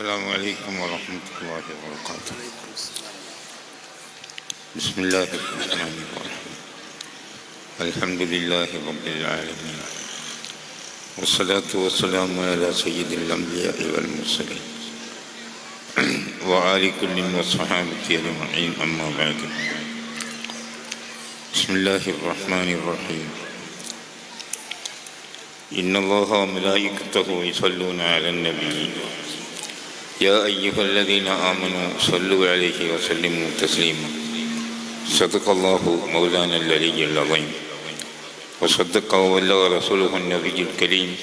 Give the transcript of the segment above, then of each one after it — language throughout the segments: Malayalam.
السلام عليكم ورحمة الله وبركاته. بسم الله الرحمن الرحيم. الحمد لله رب العالمين. والصلاة والسلام على سيد الأنبياء والمرسلين. وآل كل وصحابة أجمعين أما بعد. بسم الله الرحمن الرحيم. إن الله وملائكته يصلون على النبي. يا أيها الذين آمنوا صلوا عليه وسلموا تسليما صدق الله مولانا العلي العظيم وصدق وبلغ رسوله النبي الكريم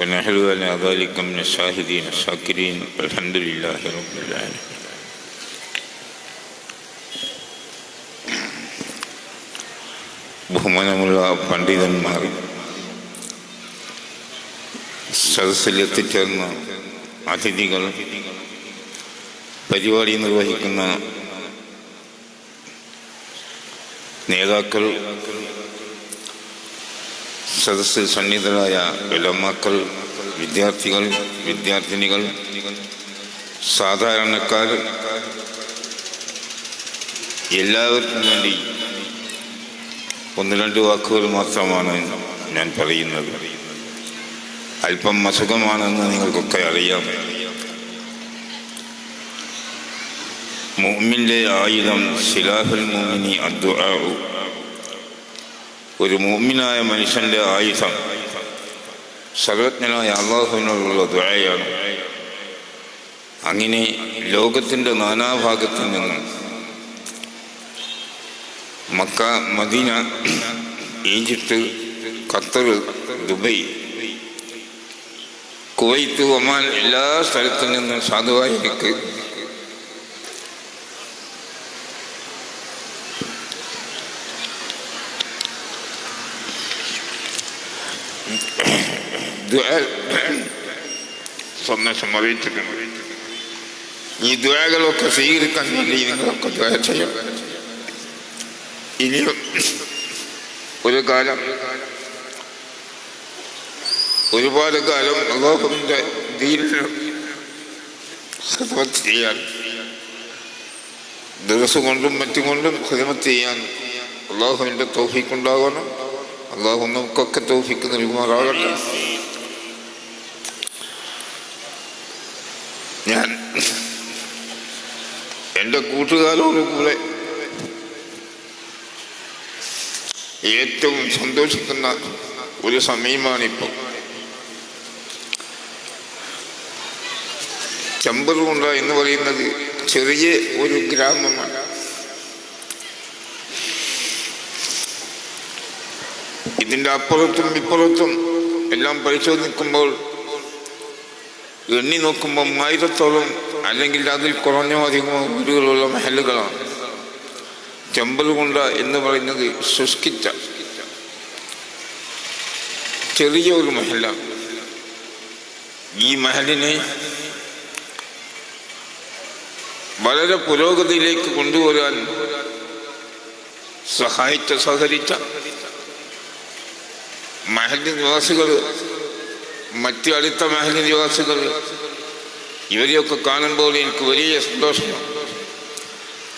ونحن على ذلك من الشاهدين الشاكرين والحمد لله رب العالمين ബഹുമാനമുള്ള പണ്ഡിതന്മാർ സദസ്സിൽ എത്തിച്ചേർന്ന അതിഥികൾ പരിപാടി നിർവഹിക്കുന്ന നേതാക്കൾ സദസ്സിൽ സന്നിധരായ വിലമാക്കൾ വിദ്യാർത്ഥികൾ വിദ്യാർത്ഥിനികൾ സാധാരണക്കാർ എല്ലാവർക്കും വേണ്ടി ഒന്ന് രണ്ട് വാക്കുകൾ മാത്രമാണ് ഞാൻ പറയുന്നത്. അല്പം അസുഖമാണെന്ന് നിങ്ങൾക്കൊക്കെ അറിയാം. മുഅ്മിന്റെ ആയുധം സിലാഹുൽ മുഅ്മിനി അദ്ദുആഉ ഒരു മുഅ്മിനായ മനുഷ്യന്റെ ആയുധം സർവജ്ഞനായ അള്ളാഹുവിനോടുള്ള ദുആയാണ്. അങ്ങനെ ലോകത്തിന്റെ നാനാഭാഗത്തു നിന്നും Mecca Medina Egypt Qatar Dubai Kuwait Oman എല്ലാ സ്ഥലത്തു നിന്നും സാധുവായി എനിക്ക് സന്ദേശം അറിയിച്ചിട്ടുണ്ട് ഈ ദ്വകളൊക്കെ സ്വീകരിക്കാൻ വേണ്ടി നിങ്ങളൊക്കെ ദ്വയ ചെയ്യണം. ഇനിയും ഒരു കാലം ഒരുപാട് കാലം അള്ളാഹുവിന്റെ ദീനിന് ചെയ്യാൻ ദിവസം കൊണ്ടും മറ്റും കൊണ്ടും ഹിദ്മത്ത് ചെയ്യാൻ അള്ളാഹുവിന്റെ തോഫിക്കുണ്ടാകണം. അള്ളാഹു നമുക്കൊക്കെ തോഫിക്ക് നൽകുമാറാകട്ടെ. ഞാൻ എന്റെ കൂട്ടുകാരോട് കൂടെ ഏറ്റവും സന്തോഷിക്കുന്ന ഒരു സമയമാണിപ്പോൾ ചമ്പറുകൊണ്ട എന്ന് പറയുന്നത്. ചെറിയ ഒരു ഗ്രാമമാണ്. ഇതിന്റെ അപ്പുറത്തും ഇപ്പുറത്തും എല്ലാം പരിശോധിക്കുമ്പോൾ എണ്ണി നോക്കുമ്പോൾ ആയിരത്തോളം അല്ലെങ്കിൽ അതിൽ കുറഞ്ഞോ അധികമോ വീടുകളുള്ള മഹലുകളാണ്. ചെമ്പലുകൊണ്ട എന്ന് പറയുന്നത് ശുഷ്കിച്ച ചെറിയ ഒരു മഹല ഈ മഹലിനെ വളരെ പുരോഗതിയിലേക്ക് കൊണ്ടുവരാൻ സഹായിച്ച സഹകരിച്ച മഹലി നിവാസികൾ മറ്റ് അടുത്ത മഹലി നിവാസികൾ ഇവരെയൊക്കെ കാണുമ്പോൾ എനിക്ക് വലിയ സന്തോഷം.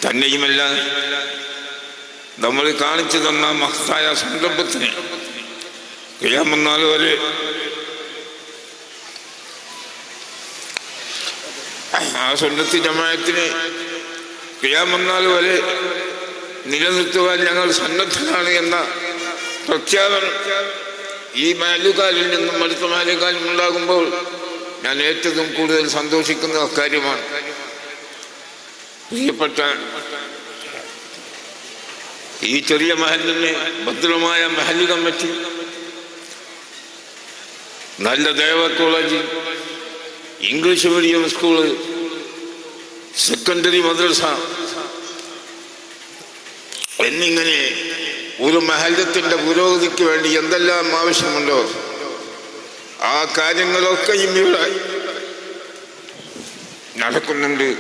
തന്നെയുമല്ല നമ്മൾ കാണിച്ചു തന്ന മഹത്തായ സംരംഭത്തിന് കഴിയാമെന്നാൽ വരെ ആ സ്വന്തത്തി ജമായത്തിന് കഴിയാമെന്നാൽ വരെ നിലനിർത്തുവാൻ ഞങ്ങൾ സന്നദ്ധരാണ് എന്ന പ്രഖ്യാപനം ഈ മാലുകാലിൽ നിന്നും അടുത്ത മാലുകാലം ഉണ്ടാകുമ്പോൾ ഞാൻ ഏറ്റവും കൂടുതൽ സന്തോഷിക്കുന്ന കാര്യമാണ്. പ്രിയപ്പെട്ട ഈ ചെറിയ മഹലിന് ഭദ്രമായ മഹൽ കമ്മിറ്റി നല്ല ദേവ college English medium school secondary മദ്രസ. എന്നിങ്ങനെ ഒരു മഹലത്തിന്റെ പുരോഗതിക്ക് വേണ്ടി എന്തെല്ലാം ആവശ്യമുണ്ടോ? ആ കാര്യങ്ങളൊക്കെയും ഇവിടെ നടക്കുന്നുണ്ട്.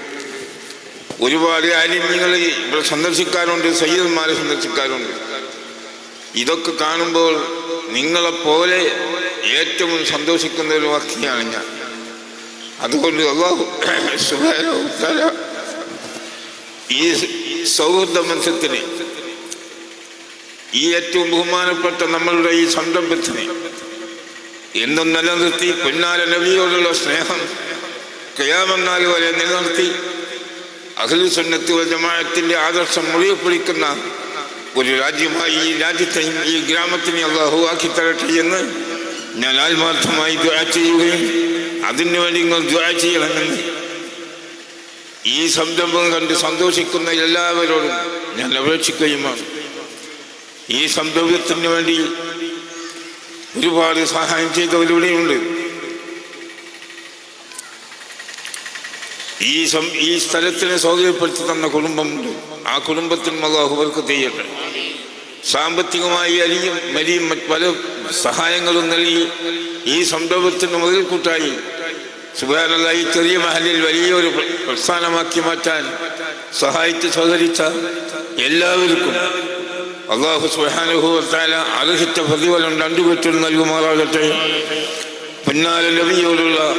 ഒരുപാട് ആലിമ്യങ്ങൾ ഇവിടെ സന്ദർശിക്കാനുണ്ട് സയ്യിദന്മാരെ സന്ദർശിക്കാനുണ്ട്. ഇതൊക്കെ കാണുമ്പോൾ നിങ്ങളെപ്പോലെ ഏറ്റവും സന്തോഷിക്കുന്ന ഒരു വ്യക്തിയാണ് ഞാൻ. അതുകൊണ്ട് അള്ളാഹു തആല ഈ സൗഹൃദ മത്സ്യത്തിന് ഈ ഏറ്റവും ബഹുമാനപ്പെട്ട നമ്മളുടെ ഈ സംരംഭത്തിന് എന്നും നിലനിർത്തി പൊന്നാല നബിയോടുള്ള സ്നേഹം കയാമെന്നാൽ വരെ നിലനിർത്തി അഖിലു സുന്നത്ത് വൽ ജമാഅത്തിന്റെ ആദർശം മുറിയെ പിടിക്കുന്ന ഒരു രാജ്യമായി ഈ രാജ്യത്തെയും ഈ ഗ്രാമത്തിനെ അള്ളാഹു ആക്കി തരട്ടെ എന്ന് ഞാൻ ആത്മാർത്ഥമായി ചെയ്യുകയും അതിനു വേണ്ടി നിങ്ങൾ ദ്വാ ചെയ്യണമെന്ന് ഈ സംരംഭം കണ്ട് സന്തോഷിക്കുന്ന എല്ലാവരോടും ഞാൻ അപേക്ഷിക്കുകയുമാണ്. ഈ സംരംഭത്തിന് വേണ്ടി ഒരുപാട് സഹായം ചെയ്തവരിവിടെയുണ്ട്. ഈ സം ഈ സ്ഥലത്തിനെ സൗകര്യപ്പെടുത്തി തന്ന കുടുംബമുണ്ട്. ആ കുടുംബത്തിനും അള്ളാഹു അവർക്ക് ചെയ്യട്ടെ. സാമ്പത്തികമായി അരിയും മരിയും പല സഹായങ്ങളും നൽകി ഈ സംരംഭത്തിന് മുതൽക്കൂട്ടായി സുബാനല്ലായി ചെറിയ മഹലിൽ വലിയൊരു പ്ര- പ്രസ്ഥാനമാക്കി മാറ്റാൻ സഹായിച്ച് സഹകരിച്ച എല്ലാവർക്കും അള്ളാഹു സുഹാനുഭവത്താല അർഹിച്ച പ്രതിഫലം രണ്ടുപറ്റും നൽകുമാറാകട്ടെ. പിന്നാലെ നബിയോടുള്ള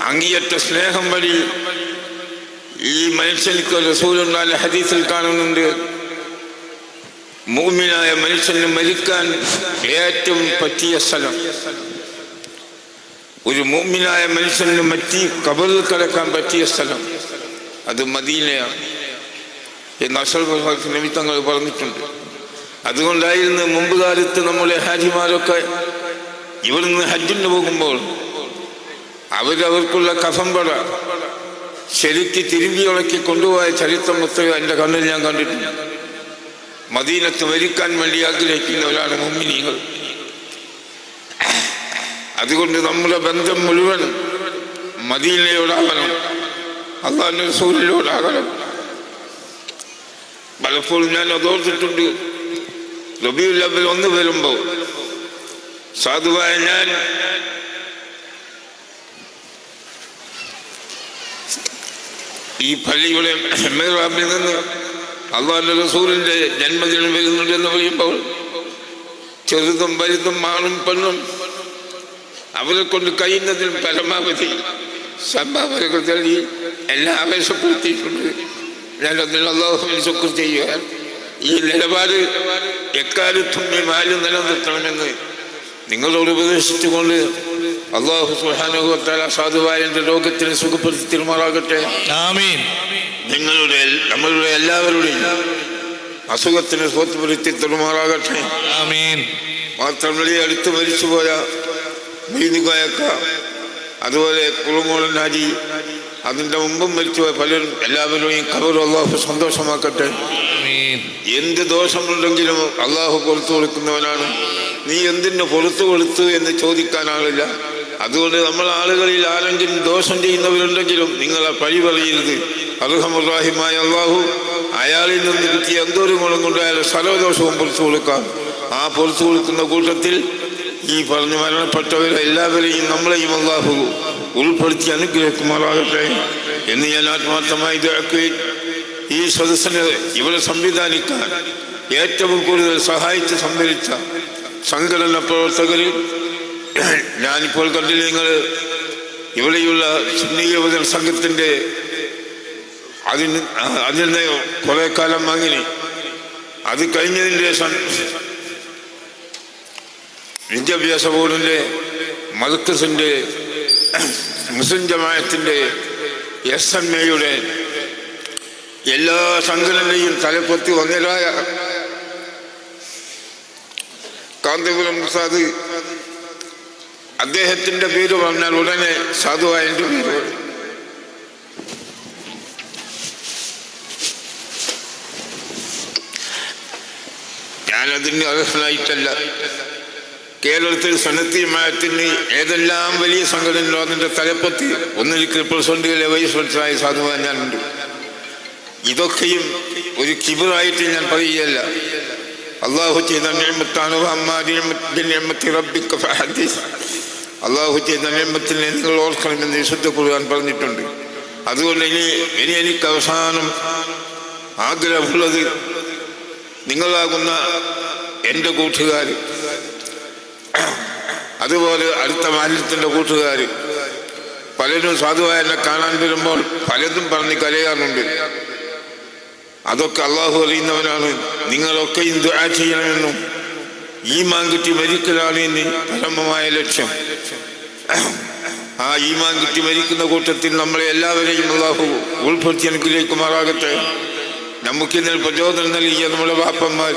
അങ്ങിയറ്റ സ്നേഹം വഴി ഈ മനുഷ്യനിക്ക് റസൂലുണ്ടായ ഹദീസിൽ കാണുന്നുണ്ട്. മൂമിനായ മനുഷ്യന് മരിക്കാൻ ഏറ്റവും പറ്റിയ സ്ഥലം. ഒരു മൂമിനായ മനുഷ്യന് മറ്റി കബറിൽ കിടക്കാൻ പറ്റിയ സ്ഥലം. അത് മദീനയാണ്. എന്ന് അസൽ നിമിത്തങ്ങൾ പറഞ്ഞിട്ടുണ്ട്. അതുകൊണ്ടായിരുന്നു മുമ്പ് കാലത്ത് നമ്മുടെ ഹാജിമാരൊക്കെ ഇവിടുന്ന് ഹജ്ജിന് പോകുമ്പോൾ അവരവർക്കുള്ള കഫംപട ശരിക്ക് തിരുമ്പി ഉളക്കി കൊണ്ടുപോയ ചരിത്രം മൊത്തം എന്റെ കണ്ണിൽ ഞാൻ കണ്ടിട്ടുണ്ട്. മദീനത്ത് മരിക്കാൻ വേണ്ടി ആഗ്രഹിക്കുന്നവരാണ് മുമ്മിനികൾ അതുകൊണ്ട് നമ്മുടെ ബന്ധം മുഴുവൻ മദീനയോടാകണം അതാണ് റസൂലിനോടാകണം. പലപ്പോഴും ഞാൻ അതോർത്തിട്ടുണ്ട് റബിയുൽ അവൽ ഒന്ന് വരുമ്പോൾ സാധുവായ ഞാൻ ഈ പള്ളിയുടെ മേറാബിൽ നിന്ന് അള്ളാഹിന്റെ റസൂലിന്റെ ജന്മദിനം വരുന്നുണ്ടെന്ന് പറയുമ്പോൾ ചെറുതും വലുതും ആണും പെണ്ണും അവരെ കൊണ്ട് കഴിയുന്നതിലും പരമാവധി സംഭാവനകൾ നൽകി എല്ലാം ആവേശപ്പെടുത്തിയിട്ടുണ്ട്. ഞാൻ അതിൽ അള്ളാഹുവിൽ ശുക്ർ ചെയ്യുക ഈ നിലപാട് എക്കാലത്തും ഈ മാൽ നിലനിർത്തണമെന്ന് നിങ്ങളോട് ഉപദേശിച്ചുകൊണ്ട് അള്ളാഹു സുഹാനുഹത്താല സാധുവായ ലോകത്തിന് സുഖപ്പെടുത്തി തിരുമാറാകട്ടെ ആമീൻ. നിങ്ങളുടെ നമ്മളുടെ എല്ലാവരുടെയും അസുഖത്തിന് സുഖപ്പെടുത്തി തിരുമാറാകട്ടെ. മാത്രമല്ല അടുത്ത് മരിച്ചുപോയ മീനുകായക്ക അതുപോലെ കുളുമോളൻ ഹാജി അതിന്റെ മുമ്പും മരിച്ചുപോയ പലരും എല്ലാവരുടെയും കബറും അള്ളാഹു സന്തോഷമാക്കട്ടെ. എന്ത് ദോഷമുണ്ടെങ്കിലും അള്ളാഹു പുറത്തു കൊടുക്കുന്നവനാണ്. നീ എന്തിന് പുറത്തു കൊടുത്തു എന്ന് ചോദിക്കാനാളില്ല. അതുകൊണ്ട് നമ്മൾ ആളുകളിൽ ആരെങ്കിലും ദോഷം ചെയ്യുന്നവരുണ്ടെങ്കിലും നിങ്ങളെ പഴി പറയരുത് അർഹമുറാഹിമായ അള്ളാഹു അയാളിൽ നിന്ന് കിട്ടിയ എന്തോരം ഗുണം കൊണ്ട് അയാൾ സ്വലദോഷവും പുറത്തു കൊടുക്കാം. ആ പുറത്തു കൊടുക്കുന്ന കൂട്ടത്തിൽ ഈ പറഞ്ഞു മരണപ്പെട്ടവരെ എല്ലാവരെയും നമ്മളെയും അള്ളാഹു ഉൾപ്പെടുത്തി അനുഗ്രഹിക്കുമാറാകട്ടെ എന്ന് ഞാൻ ആത്മാർത്ഥമായി ഇതാക്കുകയും ഈ സദസ്സിനെ ഇവിടെ സംവിധാനിക്കാൻ ഏറ്റവും കൂടുതൽ സഹായിച്ച് സംഭരിച്ച സംഘടന പ്രവർത്തകരിൽ ഞാനിപ്പോൾ കണ്ടില്ല നിങ്ങൾ ഇവിടെയുള്ള സുന്നി സംഘത്തിന്റെ അതിന് അതിൽ കുറെ കാലം വാങ്ങിനി. അത് കഴിഞ്ഞതിന് ശേഷം വിദ്യാഭ്യാസ ബോർഡിന്റെ മദക്കസിന്റെ മുസ്ലിം ജമായത്തിന്റെ എസ് എൻ എയുടെ എല്ലാ സംഘടനയും തലപ്പത്തി വന്നതായ കാന്തപുരം പ്രസാദ് അദ്ദേഹത്തിന്റെ പേര് പറഞ്ഞാൽ ഉടനെ സാധുവായ എന്റെ പേര് പറയും. ഞാനതിന് അർഹനായിട്ടല്ല. കേരളത്തിൽ സന്നദ്ധീയമായത്തിന് ഏതെല്ലാം വലിയ സംഘടനകളോ അതിന്റെ തലപ്പത്തി ഒന്നിൽ പ്രസിഡന്റുകളെ വൈസ് പ്രസിഡന്റായ സാധുവാൻ ഞാനുണ്ട്. ഇതൊക്കെയും ഒരു കിബിറായിട്ട് ഞാൻ പറയുകയല്ല. അള്ളാഹു ചെയ്ത അള്ളാഹു ചെയ്ത നിങ്ങൾ ഓർക്കണമെന്ന് വിശുദ്ധ കുറുവാൻ പറഞ്ഞിട്ടുണ്ട്. അതുകൊണ്ട് ഇനി ഇനി എനിക്ക് അവസാനം ആഗ്രഹമുള്ളത് നിങ്ങളാകുന്ന എന്റെ കൂട്ടുകാർ അതുപോലെ അടുത്ത മാലിന്യത്തിന്റെ കൂട്ടുകാർ പലരും സാധുവായ എന്നെ കാണാൻ വരുമ്പോൾ പലതും പറഞ്ഞ് കരയാറുണ്ട്. അതൊക്കെ അള്ളാഹു അറിയുന്നവനാണ്. നിങ്ങളൊക്കെയും ദുആ ചെയ്യണമെന്നും ഈമാൻ കിട്ടി മരിക്കലാണ് ഇനി പരമമായ ലക്ഷ്യം. ആ ഈമാൻ കിട്ടി മരിക്കുന്ന കൂട്ടത്തിൽ നമ്മളെ എല്ലാവരെയും അള്ളാഹു ഉൾപ്പെടുത്തി അനുഗ്രഹിക്കുമാറാകട്ടെ. നമുക്കിന്നലെ പ്രചോദനം നൽകിയ നമ്മുടെ വാപ്പന്മാർ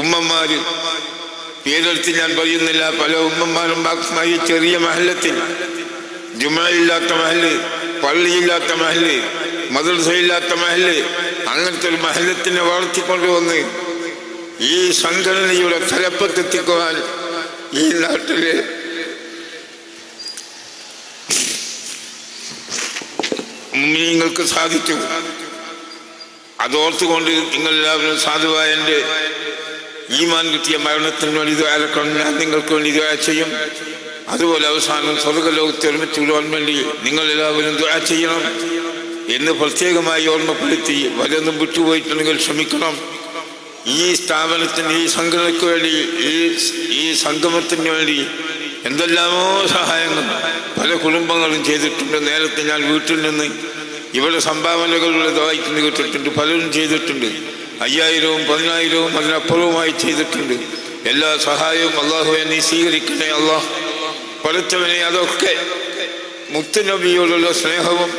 ഉമ്മന്മാര്. പേരെടുത്ത് ഞാൻ പറയുന്നില്ല പല ഉമ്മന്മാരും ബാപ്പന്മാരും ചെറിയ മഹലത്തിൽ. ജുമയില്ലാത്ത മഹൽ പള്ളിയില്ലാത്ത മഹൽ മദ്രസയില്ലാത്ത മഹൽ അങ്ങനത്തെ ഒരു മഹല്ലത്തിനെ വളർത്തിക്കൊണ്ടുവന്ന് ഈ സംഘടനയുടെ തലപ്പത്തെത്തിക്കുവാൻ ഈ നാട്ടിലെ നിങ്ങൾക്ക് സാധിച്ചു. അതോർത്തുകൊണ്ട് നിങ്ങളെല്ലാവരും സാധുവായ എന്റെ ഈമാൻ കിട്ടിയ മരണത്തിന് വേണ്ടി ദ്വാരക്കണം ഞാൻ നിങ്ങൾക്ക് വേണ്ടി ദ്വാര ചെയ്യും. അതുപോലെ അവസാനം സ്വർഗലോകത്തെ ഒരുമിച്ച് വിടുവാൻ വേണ്ടി നിങ്ങളെല്ലാവരും ദ്വാര ചെയ്യണം എന്ന് പ്രത്യേകമായി ഓർമ്മപ്പെടുത്തി വലതും വിട്ടുപോയിട്ടുണ്ടെങ്കിൽ ശ്രമിക്കണം. ഈ സ്ഥാപനത്തിന് ഈ സംഘടനയ്ക്ക് വേണ്ടി ഈ ഈ സംഗമത്തിന് വേണ്ടി എന്തെല്ലാമോ സഹായങ്ങൾ പല കുടുംബങ്ങളും ചെയ്തിട്ടുണ്ട്. നേരത്തെ ഞാൻ വീട്ടിൽ നിന്ന് ഇവിടെ സംഭാവനകൾ ഇതായിട്ട് കിട്ടിയിട്ടുണ്ട് പലരും ചെയ്തിട്ടുണ്ട്. അയ്യായിരവും പതിനായിരവും അതിനപ്പുറവുമായി ചെയ്തിട്ടുണ്ട്. എല്ലാ സഹായവും അള്ളാഹുവെ നീ സ്വീകരിക്കണേ അള്ളാഹ് പഠിച്ചവനെ അതൊക്കെ മുത്തുനബിയോടുള്ള സ്നേഹവും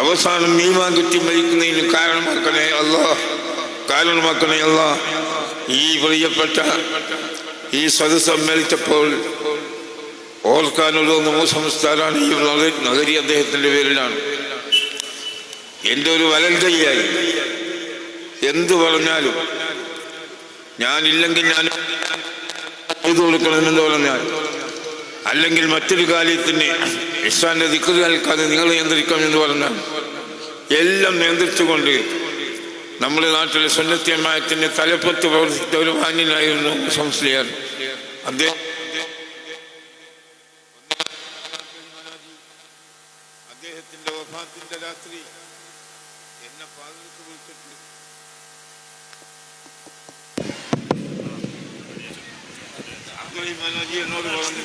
അവസാനം മീമാൻ കിട്ടി മരിക്കുന്നതിന് കാരണമാക്കണേ അള്ളാഹ് കാരണമാക്കണേ അള്ളാഹ് ഈ പ്രിയപ്പെട്ട ഈ സദസ് സമ്മേളിച്ചപ്പോൾ ഓർക്കാനുള്ള നമ്മുടെ സംസ്ഥാനമാണ് ഈ നഗരി അദ്ദേഹത്തിന്റെ പേരിലാണ്. എന്റെ ഒരു വലൽ എന്തു പറഞ്ഞാലും ഞാനില്ലെങ്കിൽ ഞാൻ ചെയ്തു കൊടുക്കണമെന്ന് പറഞ്ഞാൽ അല്ലെങ്കിൽ മറ്റൊരു കാര്യത്തിന് ഇഷാന്റെ ദിക്കു കേൾക്കാതെ നിങ്ങൾ നിയന്ത്രിക്കണം എന്ന് പറഞ്ഞാൽ എല്ലാം നിയന്ത്രിച്ചുകൊണ്ട് നമ്മുടെ നാട്ടിലെ സുന്നത്യമായത്തിന്റെ തലപ്പത്ത് പ്രവർത്തിച്ച ഒരു മാന്യനായിരുന്നു സംശയം അദ്ദേഹം അഹ്മദ് മാനാജി എന്നോട് പറഞ്ഞു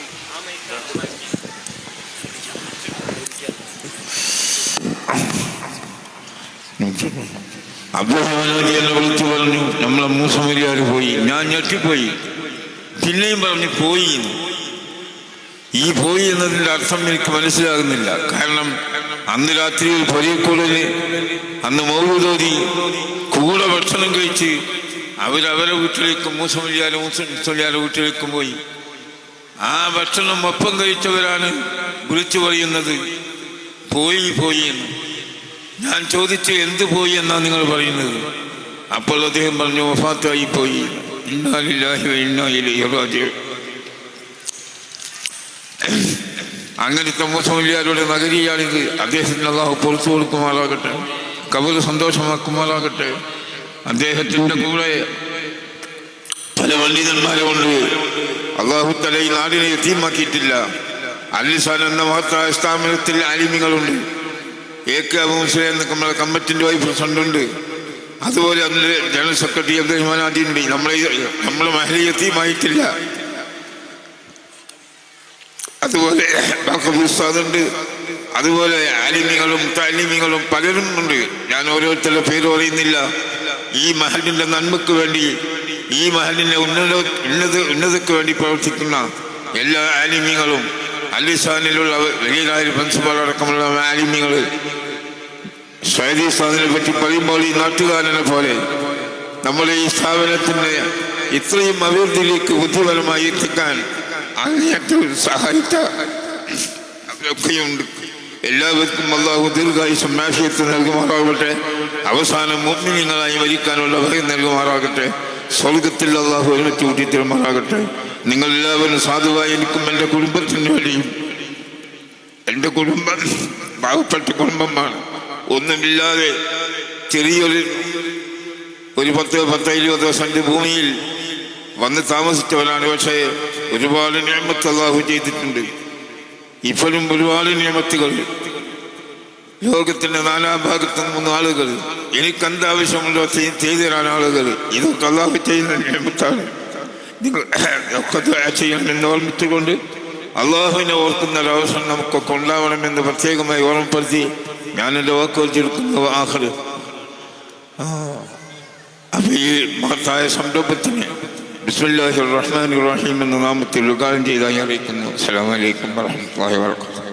അബ്ദുറഹ്മാനാജി എന്നെ വിളിച്ചു പറഞ്ഞു നമ്മളെ മൂസമരിയാർ പോയി. ഞാൻ ഞെട്ടിപ്പോയി. പിന്നെയും പറഞ്ഞു പോയി. ഈ പോയി എന്നതിന്റെ അർത്ഥം എനിക്ക് മനസ്സിലാകുന്നില്ല കാരണം അന്ന് രാത്രിയിൽ പൊരിയക്കൂടൽ അന്ന് മൗലൂദോതി കൂടെ ഭക്ഷണം കഴിച്ച് അവരവരെ വീട്ടിലേക്ക് മൂസമലിയാരെ മൂസലിയാരെ വീട്ടിലേക്കും പോയി. ആ ഭക്ഷണം ഒപ്പം കഴിച്ചവരാണ് വിളിച്ചു പറയുന്നത്. പോയി പോയി എന്ന്. ഞാൻ ചോദിച്ചു എന്ത് പോയി എന്നാണ് നിങ്ങൾ പറയുന്നത്? അപ്പോൾ അദ്ദേഹം പറഞ്ഞു വഫാത്തായി പോയി. അങ്ങനത്തെ മുസ്ലിയാരുടെ നഗരിയാണിത്. അദ്ദേഹത്തിന് അള്ളാഹു പുറത്തു കൊടുക്കുമാറാകട്ടെ കബർ സന്തോഷമാക്കുമാറാകട്ടെ. അദ്ദേഹത്തിന്റെ കൂടെ പല പണ്ഡിതന്മാരുമുണ്ട് അള്ളാഹു തല ഈ നാടിനെ എത്തിയമാക്കിയിട്ടില്ല അലിസാൻ എന്ന മഹത്തായ സ്ഥാപനത്തിൽ അലിമികളുണ്ട്. എ കെ അബു എന്ന നമ്മളെ കമ്മിറ്റിന്റെ വൈസ് പ്രസിഡന്റ് ഉണ്ട് അതുപോലെ അതിന്റെ ജനറൽ സെക്രട്ടറി അബ്ദുറഹ്മാൻ ഉണ്ട് നമ്മളെ നമ്മളെ മഹലി എത്തിയുമായിട്ടില്ല അതുപോലെ ഉസ്താദുണ്ട് അതുപോലെ അലിമികളും തലിമികളും പലരും ഉണ്ട്. ഞാൻ ഓരോരുത്തരുടെ പേര് പറയുന്നില്ല. ഈ മഹലിന്റെ നന്മക്ക് വേണ്ടി ഈ മഹലിന്റെ ഉന്നത ഉന്നത ഉന്നതക്ക് വേണ്ടി പ്രവർത്തിക്കുന്ന എല്ലാ ആലിമ്യങ്ങളും അലിസ്ഥാനിലുള്ള വലിയ പ്രിൻസിപ്പൽ അടക്കമുള്ള ആലിമ്യങ്ങൾ സൈദി പറ്റി പറയുമ്പോൾ ഈ നാട്ടുകാരനെ പോലെ നമ്മുടെ ഈ സ്ഥാപനത്തിന്റെ ഇത്രയും അഭിവൃദ്ധിയിലേക്ക് ബുദ്ധിപരമായി എത്തിക്കാൻ അങ്ങേയറ്റം സഹായിച്ച എല്ലാവർക്കും അള്ളാഹു ദീർഘായുസം മാഫിയത്ത് നൽകുമാറാകട്ടെ. അവസാനം മുമ്മിനിങ്ങളായി മരിക്കാനുള്ള ഭയം നൽകുമാറാകട്ടെ. സ്വർഗത്തിൽ അള്ളാഹു ഒരുമിച്ച് കൂട്ടി തരുമാറാകട്ടെ നിങ്ങൾ എല്ലാവരും സാധുവായി എനിക്കും എന്റെ കുടുംബത്തിന് വേണ്ടിയും എന്റെ കുടുംബം പാവപ്പെട്ട കുടുംബമാണ്. ഒന്നുമില്ലാതെ ചെറിയൊരു ഒരു പത്ത് പത്ത് ഇരുപത് സെന്റ് ഭൂമിയിൽ വന്ന് താമസിച്ചവരാണ് പക്ഷേ ഒരുപാട് നിയമത്തെ അള്ളാഹു ചെയ്തിട്ടുണ്ട്. ഇപ്പോഴും ഒരുപാട് നിയമത്തുകൾ. ലോകത്തിന്റെ നാലാം ഭാഗത്ത് നിന്നും ആളുകൾ. എനിക്ക് എന്താവശ്യമുണ്ടോ ചെയ്തുതരാൻ ചെയ്തു തരാൻ ആളുകൾ. ഇതൊക്കെ അള്ളാഹു ചെയ്യുന്ന നിയമത്താണ്. നിങ്ങൾ ഒക്കെ ചെയ്യണമെന്ന് ഓർമ്മിച്ചുകൊണ്ട് അള്ളാഹുവിനെ ഓർക്കുന്ന ഒരവസരം നമുക്കൊക്കെ ഉണ്ടാവണമെന്ന് പ്രത്യേകമായി ഓർമ്മപ്പെടുത്തി ഞാൻ എന്റെ വാക്ക് ചുരുക്കുന്നു ആഹ്റ് അപ്പൊ ഈ മഹത്തായ സംരംഭത്തിന് ബിസ്മില്ലാഹി റഹ്മാൻ റഹീം എന്ന നാമത്തിൽ ഉദ്ഘാടനം ചെയ്തായി അറിയിക്കുന്നു. അസ്സലാമു അലൈക്കും വറഹ്മത്തുള്ളാഹി വബറകാതുഹു.